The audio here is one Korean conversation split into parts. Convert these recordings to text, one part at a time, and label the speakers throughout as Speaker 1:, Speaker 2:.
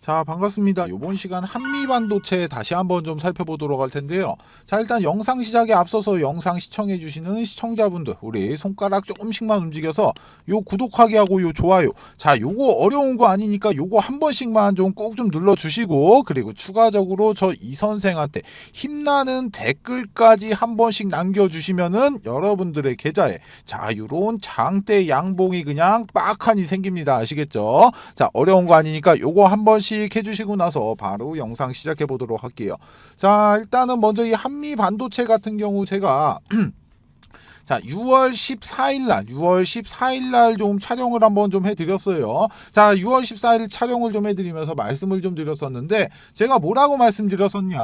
Speaker 1: 자 반갑습니다. 이번 시간 한미 반도체 다시 한번 좀 살펴보도록 할 텐데요. 자 일단 영상 시작에 앞서서 영상 시청해 주시는 시청자분들 우리 손가락 조금씩만 움직여서 요 구독하기 하고 요 좋아요. 자 요거 어려운 거 아니니까 요거 한 번씩만 좀 꾹좀 눌러 주시고 그리고 추가적으로 저 이 선생한테 힘나는 댓글까지 한 번씩 남겨 주시면은 여러분들의 계좌에 자 요런 장대 양봉이 그냥 빡하니 생깁니다. 아시겠죠? 자 어려운 거 아니니까 요거 한 번씩 해주시고 나서 바로 영상 시작해 보도록 할게요. 자 일단은 먼저 이 한미 반도체 같은 경우 제가 자, 6월 14일 날, 6월 14일 날 좀 촬영을 한번 좀 해드렸어요. 자, 6월 14일 촬영을 좀 해드리면서 말씀을 좀 드렸었는데, 제가 뭐라고 말씀드렸었냐.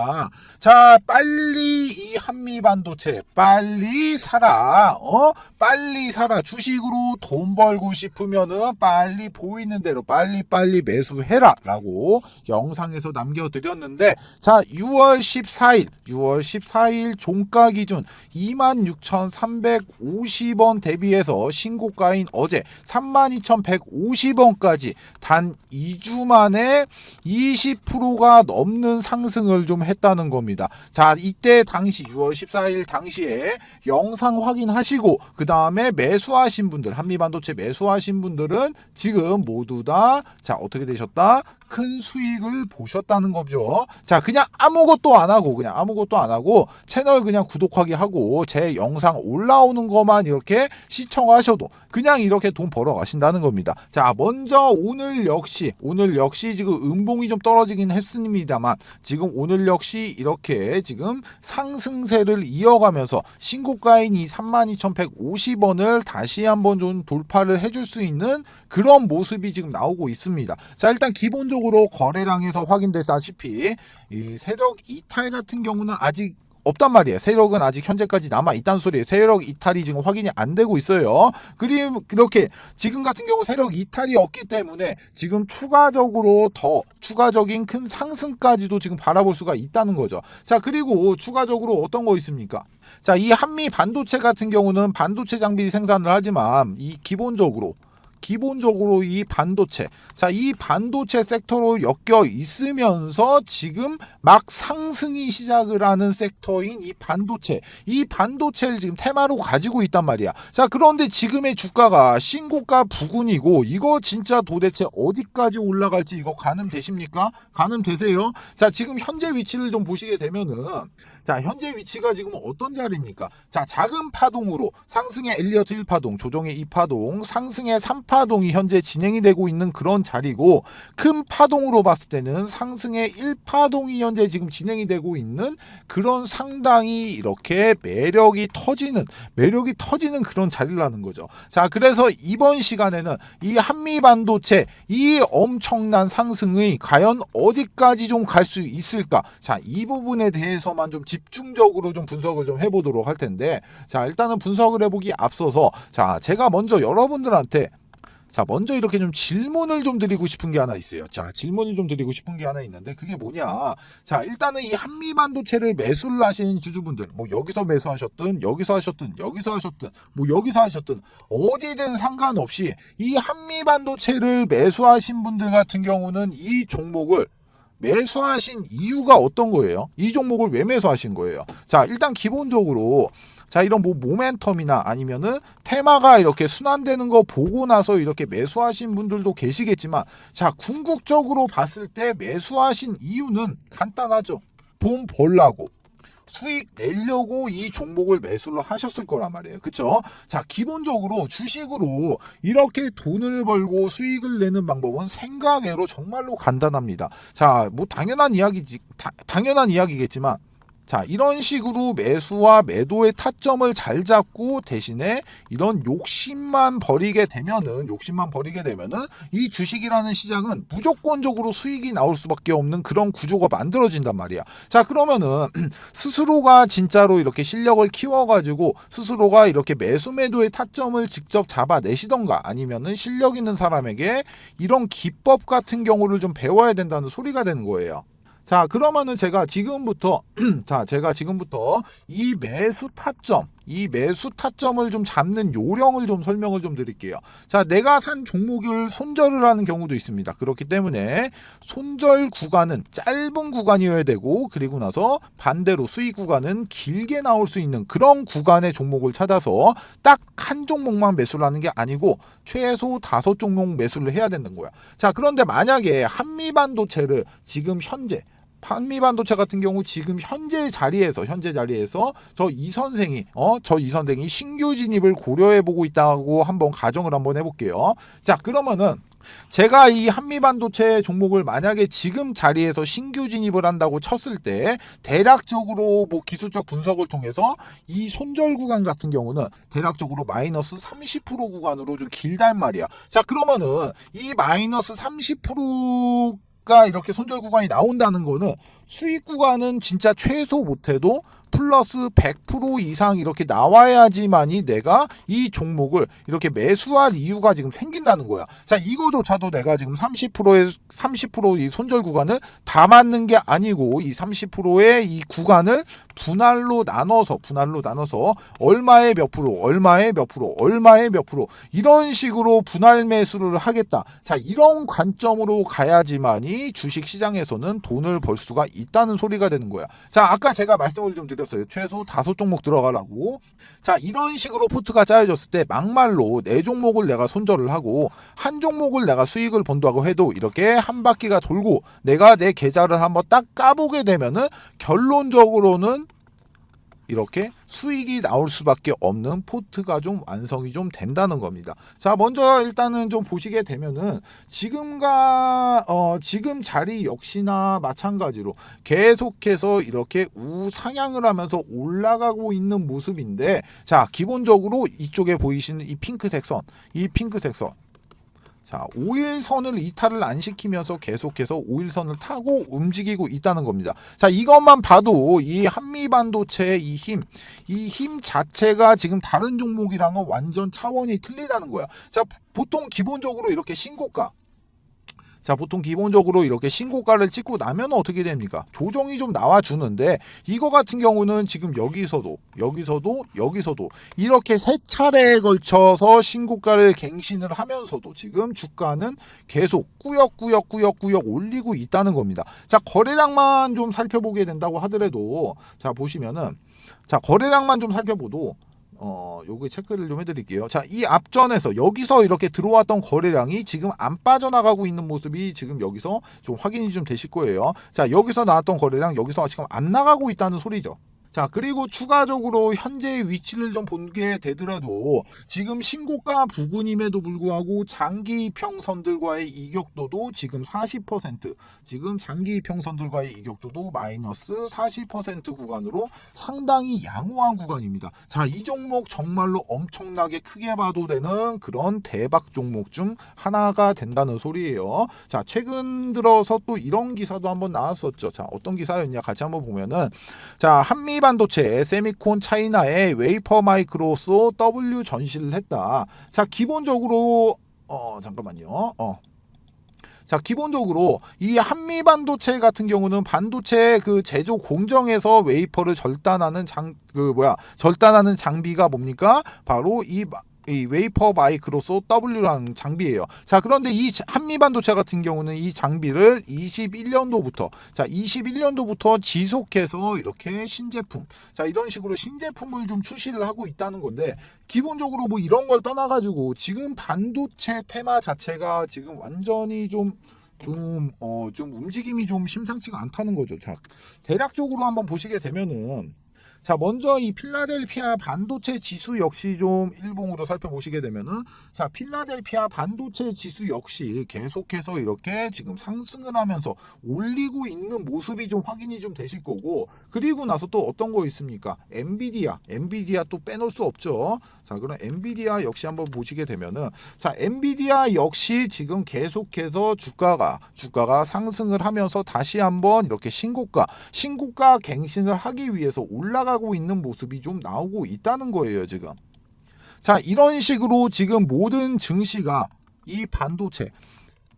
Speaker 1: 자, 빨리 이 한미 반도체, 빨리 사라. 어? 빨리 사라. 주식으로 돈 벌고 싶으면은 빨리 보이는 대로 빨리 빨리 매수해라. 라고 영상에서 남겨드렸는데, 자, 6월 14일, 6월 14일 종가 기준 26,350원 대비해서 신고가인 어제 32,150원까지 단 2주 만에 20%가 넘는 상승을 좀 했다는 겁니다. 자, 이때 당시 6월 14일 당시에 영상 확인하시고 그 다음에 매수하신 분들 한미반도체 매수하신 분들은 지금 모두 다 자 어떻게 되셨다? 큰 수익을 보셨다는 거죠. 자, 그냥 아무것도 안 하고 그냥 아무것도 안 하고 채널 그냥 구독하기 하고 제 영상 올라오 는 것만 이렇게 시청하셔도 그냥 이렇게 돈 벌어 가신다는 겁니다. 자, 먼저 오늘 역시 오늘 역시 지금 음봉이 좀 떨어지긴 했습니다만 지금 오늘 역시 이렇게 지금 상승세를 이어가면서 신고가인 이 32,150원을 다시 한번 좀 돌파를 해줄 수 있는 그런 모습이 지금 나오고 있습니다. 자, 일단 기본적으로 거래량에서 확인됐다시피 이 세력 이탈 같은 경우는 아직 없단 말이에요. 세력은 아직 현재까지 남아 있다는 소리예요. 세력 이탈이 지금 확인이 안 되고 있어요. 그림 그렇게 지금 같은 경우 세력 이탈이 없기 때문에 지금 추가적으로 더 추가적인 큰 상승까지도 지금 바라볼 수가 있다는 거죠. 자 그리고 추가적으로 어떤 거 있습니까? 자 이 한미 반도체 같은 경우는 반도체 장비 생산을 하지만 이 기본적으로 기본적으로 이 반도체. 자 이 반도체 섹터로 엮여 있으면서 지금 막 상승이 시작을 하는 섹터인 이 반도체. 이 반도체를 지금 테마로 가지고 있단 말이야. 자 그런데 지금의 주가가 신고가 부근이고 이거 진짜 도대체 어디까지 올라갈지 이거 가늠 되십니까? 가늠 되세요? 자 지금 현재 위치를 좀 보시게 되면은 자 현재 위치가 지금 어떤 자리입니까 자 작은 파동으로 상승의 엘리어트 1파동 조정의 2파동 상승의 3파동이 현재 진행이 되고 있는 그런 자리고 큰 파동으로 봤을 때는 상승의 1파동이 현재 지금 진행이 되고 있는 그런 상당히 이렇게 매력이 터지는 매력이 터지는 그런 자리라는 거죠. 자, 그래서 이번 시간에는 이 한미 반도체 이 엄청난 상승의 과연 어디까지 좀 갈 수 있을까? 자, 이 부분에 대해서만 좀 집중적으로 좀 분석을 좀 해보도록 할 텐데, 자, 일단은 분석을 해보기 앞서서, 자, 제가 먼저 여러분들한테 자, 먼저 이렇게 좀 질문을 좀 드리고 싶은 게 하나 있어요. 자, 질문을 좀 드리고 싶은 게 하나 있는데 그게 뭐냐? 자, 일단은 이 한미 반도체를 매수를 하신 주주분들, 뭐 여기서 매수하셨든 여기서 하셨든 여기서 하셨든 뭐 여기서 하셨든 어디든 상관없이 이 한미 반도체를 매수하신 분들 같은 경우는 이 종목을 매수하신 이유가 어떤 거예요? 이 종목을 왜 매수하신 거예요? 자, 일단 기본적으로 자 이런 뭐 모멘텀이나 아니면은 테마가 이렇게 순환되는 거 보고 나서 이렇게 매수하신 분들도 계시겠지만 자 궁극적으로 봤을 때 매수하신 이유는 간단하죠 돈 벌라고 수익 내려고 이 종목을 매수를 하셨을 거란 말이에요. 그쵸? 자, 기본적으로 주식으로 이렇게 돈을 벌고 수익을 내는 방법은 생각외로 정말로 간단합니다. 자, 뭐 당연한 이야기지, 다, 당연한 이야기겠지만 자, 이런 식으로 매수와 매도의 타점을 잘 잡고 대신에 이런 욕심만 버리게 되면은 욕심만 버리게 되면은 이 주식이라는 시장은 무조건적으로 수익이 나올 수밖에 없는 그런 구조가 만들어진단 말이야. 자, 그러면은 스스로가 진짜로 이렇게 실력을 키워 가지고 스스로가 이렇게 매수 매도의 타점을 직접 잡아내시던가 아니면은 실력 있는 사람에게 이런 기법 같은 경우를 좀 배워야 된다는 소리가 되는 거예요. 자, 그러면은 제가 지금부터 자, 제가 지금부터 이 매수 타점 이 매수 타점을 좀 잡는 요령을 좀 설명을 좀 드릴게요. 자, 내가 산 종목을 손절을 하는 경우도 있습니다. 그렇기 때문에 손절 구간은 짧은 구간이어야 되고 그리고 나서 반대로 수익 구간은 길게 나올 수 있는 그런 구간의 종목을 찾아서 딱 한 종목만 매수를 하는 게 아니고 최소 다섯 종목 매수를 해야 되는 거야. 자, 그런데 만약에 한미반도체를 지금 현재 한미반도체 같은 경우 지금 현재 자리에서 현재 자리에서 저 이 선생이 어 저 이 선생이 신규 진입을 고려해 보고 있다고 한번 가정을 한번 해볼게요. 자 그러면은 제가 이 한미반도체 종목을 만약에 지금 자리에서 신규 진입을 한다고 쳤을 때 대략적으로 뭐 기술적 분석을 통해서 이 손절 구간 같은 경우는 대략적으로 마이너스 30% 구간으로 좀 길단 말이야. 자 그러면은 이 마이너스 30% 가 이렇게 손절 구간이 나온다는 거는 수익 구간은 진짜 최소 못해도 플러스 100% 이상 이렇게 나와야지만이 내가 이 종목을 이렇게 매수할 이유가 지금 생긴다는 거야. 자, 이거조차도 내가 지금 30%의 30%이 손절 구간을 다 맞는 게 아니고 이 30%의 이 구간을 분할로 나눠서 분할로 나눠서 얼마의 몇 프로, 얼마의 몇 프로, 얼마의 몇 프로 이런 식으로 분할 매수를 하겠다. 자, 이런 관점으로 가야지만이 주식 시장에서는 돈을 벌 수가 있다는 소리가 되는 거야. 자, 아까 제가 말씀을 좀 드렸어요. 최소 다섯 종목 들어가라고. 자, 이런 식으로 포트가 짜여졌을 때 막말로 네 종목을 내가 손절을 하고 한 종목을 내가 수익을 본다고 해도 이렇게 한 바퀴가 돌고 내가 내 계좌를 한번 딱 까보게 되면은 결론적으로는 이렇게 수익이 나올 수밖에 없는 포트가 좀 완성이 좀 된다는 겁니다. 자, 먼저 일단은 좀 보시게 되면은 지금과 어 지금 자리 역시나 마찬가지로 계속해서 이렇게 우상향을 하면서 올라가고 있는 모습인데 자, 기본적으로 이쪽에 보이시는 이 핑크색 선, 이 핑크색 선 자, 5일선을 이탈을 안 시키면서 계속해서 5일선을 타고 움직이고 있다는 겁니다. 자, 이것만 봐도 이 한미 반도체의 이 힘, 이 힘 자체가 지금 다른 종목이랑은 완전 차원이 틀리다는 거야. 자, 보통 기본적으로 이렇게 신고가 자, 보통 기본적으로 이렇게 신고가를 찍고 나면 어떻게 됩니까? 조정이 좀 나와주는데, 이거 같은 경우는 지금 여기서도, 여기서도, 여기서도, 이렇게 세 차례에 걸쳐서 신고가를 갱신을 하면서도 지금 주가는 계속 꾸역꾸역 꾸역꾸역 올리고 있다는 겁니다. 자, 거래량만 좀 살펴보게 된다고 하더라도, 자, 보시면은, 자, 거래량만 좀 살펴봐도, 어, 요거 체크를 좀 해드릴게요. 자, 이 앞전에서 여기서 이렇게 들어왔던 거래량이 지금 안 빠져나가고 있는 모습이 지금 여기서 좀 확인이 좀 되실 거예요. 자, 여기서 나왔던 거래량 여기서 지금 안 나가고 있다는 소리죠. 자, 그리고 추가적으로 현재의 위치를 좀 보게 되더라도 지금 신고가 부근임에도 불구하고 장기 평선들과의 이격도도 지금 40% 지금 장기 평선들과의 이격도도 마이너스 40% 구간으로 상당히 양호한 구간입니다. 자, 이 종목 정말로 엄청나게 크게 봐도 되는 그런 대박 종목 중 하나가 된다는 소리예요. 자, 최근 들어서 또 이런 기사도 한번 나왔었죠. 자, 어떤 기사였냐 같이 한번 보면은 자, 한미 반도체 세미콘 차이나의 웨이퍼 마이크로소 W 전시를 했다. 자, 기본적으로 어 잠깐만요. 어. 자, 기본적으로 이 한미 반도체 같은 경우는 반도체 그 제조 공정에서 웨이퍼를 절단하는 장 그 뭐야? 절단하는 장비가 뭡니까? 바로 이 마- 이 웨이퍼 마이크로소 W라는 장비예요. 자, 그런데 이 자- 한미 반도체 같은 경우는 이 장비를 21년도부터 자, 21년도부터 지속해서 이렇게 신제품 자, 이런 식으로 신제품을 좀 출시를 하고 있다는 건데 기본적으로 뭐 이런 걸 떠나 가지고 지금 반도체 테마 자체가 지금 완전히 좀 좀, 어, 좀 움직임이 좀 심상치가 않다는 거죠. 자, 대략적으로 한번 보시게 되면은, 자, 먼저 이 필라델피아 반도체 지수 역시 좀 일봉으로 살펴보시게 되면은, 자, 필라델피아 반도체 지수 역시 계속해서 이렇게 지금 상승을 하면서 올리고 있는 모습이 좀 확인이 좀 되실 거고, 그리고 나서 또 어떤 거 있습니까? 엔비디아, 엔비디아 또 빼놓을 수 없죠. 자, 그럼 엔비디아 역시 한번 보시게 되면은, 자, 엔비디아 역시 지금 계속해서 주가가 주가가 상승을 하면서 다시 한번 이렇게 신고가 신고가 갱신을 하기 위해서 올라가고 있는 모습이 좀 나오고 있다는 거예요, 지금. 자, 이런 식으로 지금 모든 증시가 이 반도체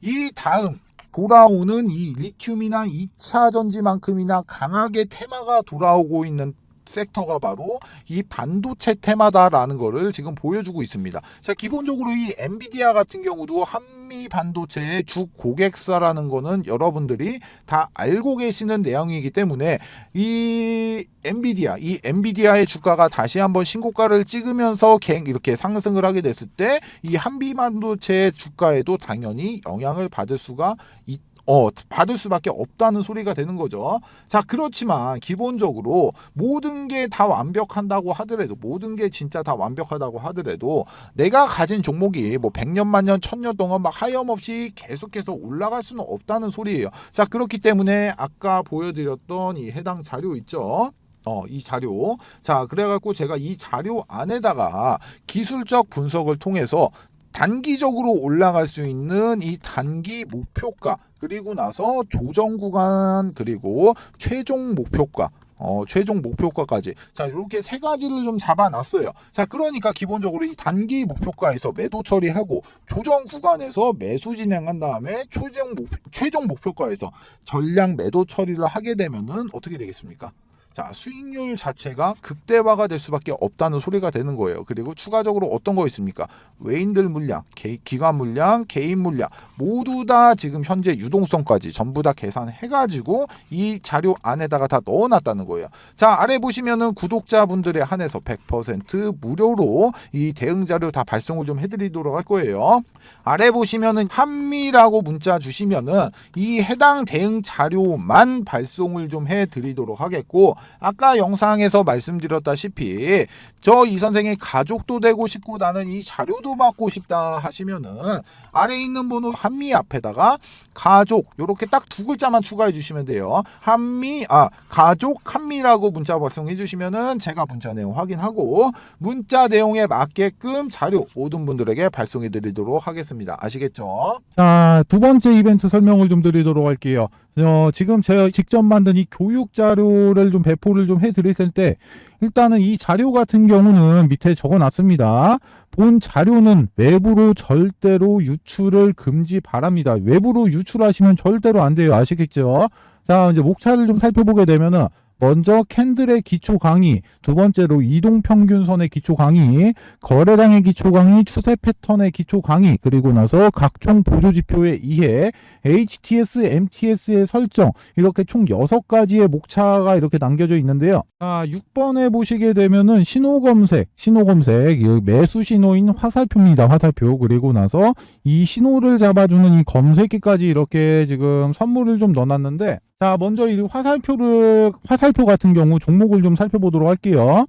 Speaker 1: 이 다음 돌아오는 이 리튬이나 2차 전지만큼이나 강하게 테마가 돌아오고 있는 섹터가 바로 이 반도체 테마다라는 거를 지금 보여주고 있습니다. 자, 기본적으로 이 엔비디아 같은 경우도 한미 반도체의 주 고객사라는 거는 여러분들이 다 알고 계시는 내용이기 때문에 이 엔비디아, 이 엔비디아의 주가가 다시 한번 신고가를 찍으면서 갱 이렇게 상승을 하게 됐을 때 이 한미 반도체 주가에도 당연히 영향을 받을 수가 있 어, 받을 수밖에 없다는 소리가 되는 거죠. 자, 그렇지만 기본적으로 모든 게 다 완벽한다고 하더라도 모든 게 진짜 다 완벽하다고 하더라도 내가 가진 종목이 뭐 100년 만년 1000년 동안 막 하염없이 계속해서 올라갈 수는 없다는 소리예요. 자, 그렇기 때문에 아까 보여드렸던 이 해당 자료 있죠. 어, 이 자료. 자, 그래갖고 제가 이 자료 안에다가 기술적 분석을 통해서 단기적으로 올라갈 수 있는 이 단기 목표가 그리고 나서 조정 구간 그리고 최종 목표가 어, 최종 목표가까지. 자, 이렇게 세 가지를 좀 잡아놨어요. 자, 그러니까 기본적으로 이 단기 목표가에서 매도 처리하고 조정 구간에서 매수 진행한 다음에 최종 목, 최종 목표가에서 전량 매도 처리를 하게 되면은 어떻게 되겠습니까? 자, 수익률 자체가 극대화가 될 수밖에 없다는 소리가 되는 거예요. 그리고 추가적으로 어떤 거 있습니까? 외인들 물량, 개, 기관 물량, 개인 물량 모두 다 지금 현재 유동성까지 전부 다 계산해가지고 이 자료 안에다가 다 넣어놨다는 거예요. 자, 아래 보시면은 구독자분들에 한해서 100% 무료로 이 대응 자료 다 발송을 좀 해드리도록 할 거예요. 아래 보시면은 한미라고 문자 주시면은 이 해당 대응 자료만 발송을 좀 해드리도록 하겠고 아까 영상에서 말씀드렸다시피 저 이 선생의 가족도 되고 싶고 나는 이 자료도 받고 싶다 하시면은 아래 있는 번호 한미 앞에다가 가족 요렇게 딱 두 글자만 추가해 주시면 돼요. 한미 아 가족 한미라고 문자 발송해 주시면은 제가 문자 내용 확인하고 문자 내용에 맞게끔 자료 모든 분들에게 발송해 드리도록 하겠습니다. 아시겠죠?
Speaker 2: 자, 두 번째 이벤트 설명을 좀 드리도록 할게요. 어, 지금 제가 직접 만든 이 교육 자료를 좀 배포를 좀 해드렸을 때, 일단은 이 자료 같은 경우는 밑에 적어 놨습니다. 본 자료는 외부로 절대로 유출을 금지 바랍니다. 외부로 유출하시면 절대로 안 돼요. 아시겠죠? 자, 이제 목차를 좀 살펴보게 되면은, 먼저 캔들의 기초 강의, 두 번째로 이동 평균선의 기초 강의, 거래량의 기초 강의, 추세 패턴의 기초 강의, 그리고 나서 각종 보조 지표의 이해, HTS, MTS의 설정, 이렇게 총 6가지의 목차가 이렇게 남겨져 있는데요. 자, 6번에 보시게 되면은 신호 검색, 신호 검색, 이 매수 신호인 화살표입니다. 화살표. 그리고 나서 이 신호를 잡아주는 이 검색기까지 이렇게 지금 선물을 좀 넣어놨는데, 자, 먼저 이 화살표를, 화살표 같은 경우 종목을 좀 살펴보도록 할게요.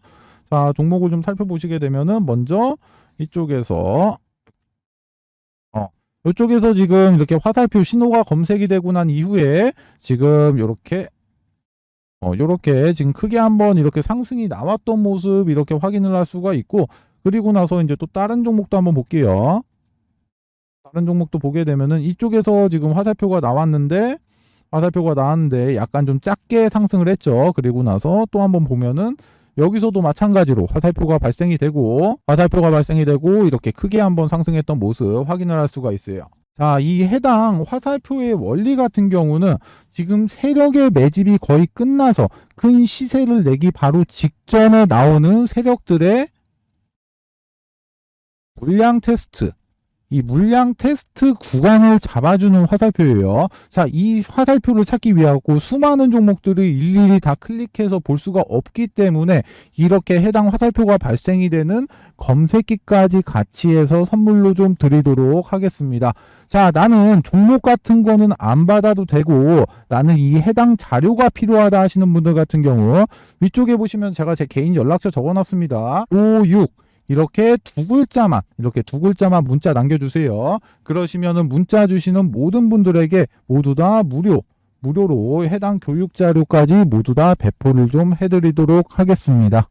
Speaker 2: 자, 종목을 좀 살펴보시게 되면은 먼저 이쪽에서, 어, 이쪽에서 지금 이렇게 화살표 신호가 검색이 되고 난 이후에 지금 이렇게 어, 요렇게 지금 크게 한번 이렇게 상승이 나왔던 모습 이렇게 확인을 할 수가 있고 그리고 나서 이제 또 다른 종목도 한번 볼게요. 다른 종목도 보게 되면은 이쪽에서 지금 화살표가 나왔는데 화살표가 나왔는데 약간 좀 작게 상승을 했죠. 그리고 나서 또 한번 보면은 여기서도 마찬가지로 화살표가 발생이 되고 화살표가 발생이 되고 이렇게 크게 한번 상승했던 모습 확인을 할 수가 있어요. 자, 이 해당 화살표의 원리 같은 경우는 지금 세력의 매집이 거의 끝나서 큰 시세를 내기 바로 직전에 나오는 세력들의 물량 테스트, 이 물량 테스트 구간을 잡아주는 화살표예요. 자, 이 화살표를 찾기 위하고 수많은 종목들을 일일이 다 클릭해서 볼 수가 없기 때문에 이렇게 해당 화살표가 발생이 되는 검색기까지 같이 해서 선물로 좀 드리도록 하겠습니다. 자, 나는 종목 같은 거는 안 받아도 되고 나는 이 해당 자료가 필요하다 하시는 분들 같은 경우 위쪽에 보시면 제가 제 개인 연락처 적어놨습니다. 56 이렇게 두 글자만 이렇게 두 글자만 문자 남겨주세요. 그러시면은 문자 주시는 모든 분들에게 모두 다 무료 무료로 해당 교육 자료까지 모두 다 배포를 좀 해드리도록 하겠습니다.